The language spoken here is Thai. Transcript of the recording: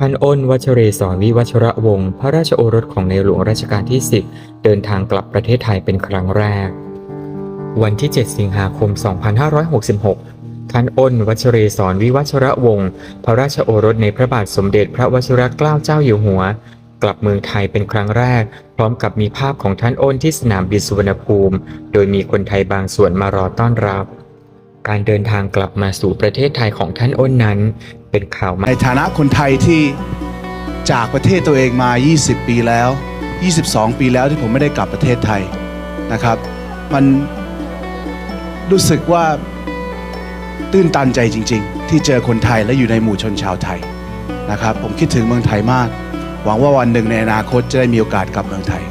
ท่านอ้นวัชเรศรวิวัชระวงศ์พระราชโอรสของในหลวงรัชกาลที่ 10 เดินทางกลับประเทศไทยเป็นครั้งแรก วันที่ 7 สิงหาคม 2566 ท่านอ้นวัชเรศรวิวัชระวงศ์พระราชโอรสในพระบาทสมเด็จพระวชิรเกล้าเจ้าอยู่หัว กลับเมืองไทยเป็นครั้งแรก พร้อมกับมีภาพของท่านอ้นที่สนามบินสุวรรณภูมิ โดยมีคนไทยบางส่วนมารอต้อนรับการเดินทางกลับมาสู่ประเทศไทยของท่านอ้นนั้นเป็นข่าวมาในฐานะคนไทยที่จากประเทศตัวเองมา 20 ปีแล้ว 22 ปีแล้วที่ผมไม่ได้กลับประเทศไทยนะครับ มันรู้สึกว่าตื้นตันใจจริง ๆ ที่เจอคนไทยและอยู่ในหมู่ชนชาวไทยนะครับ ผมคิดถึงเมืองไทยมาก หวังว่าวันหนึ่งในอนาคตจะได้มีโอกาสกลับเมืองไทย